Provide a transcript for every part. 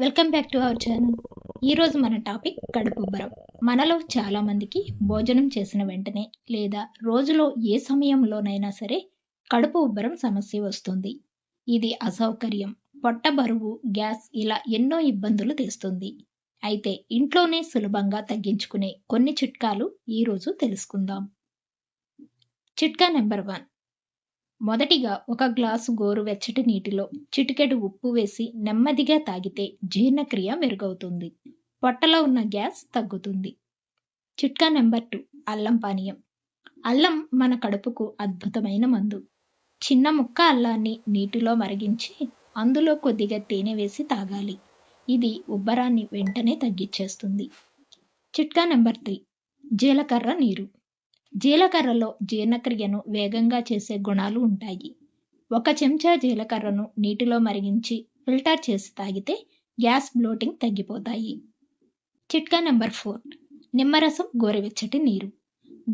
Welcome back to our channel ఈరోజు మన topic కడుపు ఉబ్బరం మనలో చాలామందికి భోజనం చేసిన వెంటనే లేదా రోజులో ఏ సమయంలోనైనా సరే కడుపు ఉబ్బరం సమస్య వస్తుంది. ఇది అసౌకర్యం పొట్ట బరువు గ్యాస్ ఇలా ఎన్నో ఇబ్బందులు తెస్తుంది. అయితే ఇంట్లోనే సులభంగా తగ్గించుకునే కొన్ని చిట్కాలు ఈరోజు తెలుసుకుందాం. చిట్కా నెంబర్ వన్. మొదటిగా ఒక గ్లాసు గోరువెచ్చటి నీటిలో చిటికెడు ఉప్పు వేసి నెమ్మదిగా తాగితే జీర్ణక్రియ మెరుగవుతుంది. పొట్టలో ఉన్న గ్యాస్ తగ్గుతుంది. చిట్కా నెంబర్ టూ అల్లం పానీయం. అల్లం మన కడుపుకు అద్భుతమైన మందు. చిన్న ముక్క అల్లాన్ని నీటిలో మరిగించి అందులో కొద్దిగా తేనె వేసి తాగాలి. ఇది ఉబ్బరాన్ని వెంటనే తగ్గించేస్తుంది చిట్కా నెంబర్ త్రీ జీలకర్ర నీరు. జీలకర్రలో జీర్ణక్రియను వేగంగా చేసే గుణాలు ఉంటాయి. ఒక చెంచా జీలకర్రను నీటిలో మరిగించి ఫిల్టర్ చేసి తాగితే గ్యాస్ బ్లోటింగ్ తగ్గిపోతాయి. చిట్కా నెంబర్ ఫోర్. నిమ్మరసం గోరువెచ్చటి నీరు.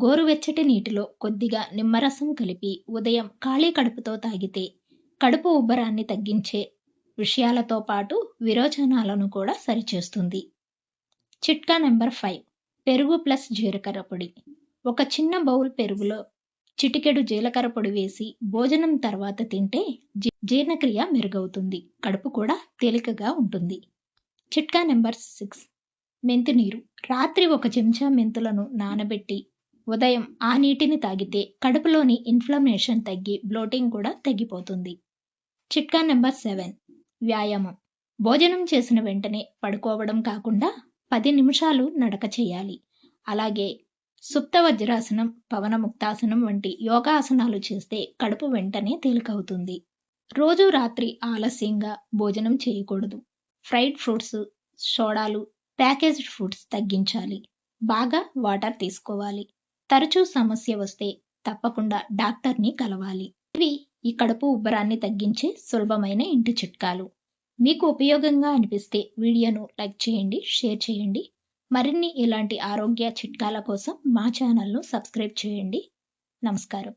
గోరువెచ్చటి నీటిలో కొద్దిగా నిమ్మరసం కలిపి ఉదయం ఖాళీ కడుపుతో తాగితే కడుపు ఉబ్బరాన్ని తగ్గించే విషయాలతో పాటు విరోచనాలను కూడా సరిచేస్తుంది. చిట్కా నెంబర్ ఫైవ్. పెరుగు ప్లస్ జీలకర్ర పొడి. ఒక చిన్న బౌల్ పెరుగులో చిటికెడు జీలకర్ర పొడి వేసి భోజనం తర్వాత తింటే జీర్ణక్రియ మెరుగవుతుంది. కడుపు కూడా తేలికగా ఉంటుంది. చిట్కా నెంబర్ సిక్స్. మెంతి నీరు. రాత్రి ఒక చెంచా మెంతులను నానబెట్టి ఉదయం ఆ నీటిని తాగితే కడుపులోని ఇన్ఫ్లమేషన్ తగ్గి బ్లోటింగ్ కూడా తగ్గిపోతుంది. చిట్కా నెంబర్ సెవెన్. వ్యాయామం. భోజనం చేసిన వెంటనే పడుకోవడం కాకుండా పది నిమిషాలు నడక చేయాలి. అలాగే సుప్త వజ్రాసనం పవన ముక్తాసనం వంటి యోగాసనాలు చేస్తే కడుపు వెంటనే తేలికవుతుంది. రోజు రాత్రి ఆలస్యంగా భోజనం చేయకూడదు. ఫ్రైడ్ ఫ్రూట్స్ సోడాలు ప్యాకేజ్డ్ ఫుడ్స్ తగ్గించాలి. బాగా వాటర్ తీసుకోవాలి. తరచూ సమస్య వస్తే తప్పకుండా డాక్టర్ని కలవాలి. ఇవి ఈ కడుపు ఉబ్బరాన్ని తగ్గించే సులభమైన ఇంటి చిట్కాలు. మీకు ఉపయోగంగా అనిపిస్తే వీడియోను లైక్ చేయండి షేర్ చేయండి. మరిన్ని ఇలాంటి ఆరోగ్య చిట్కాల కోసం మా ఛానల్ను సబ్స్క్రైబ్ చేయండి. నమస్కారం.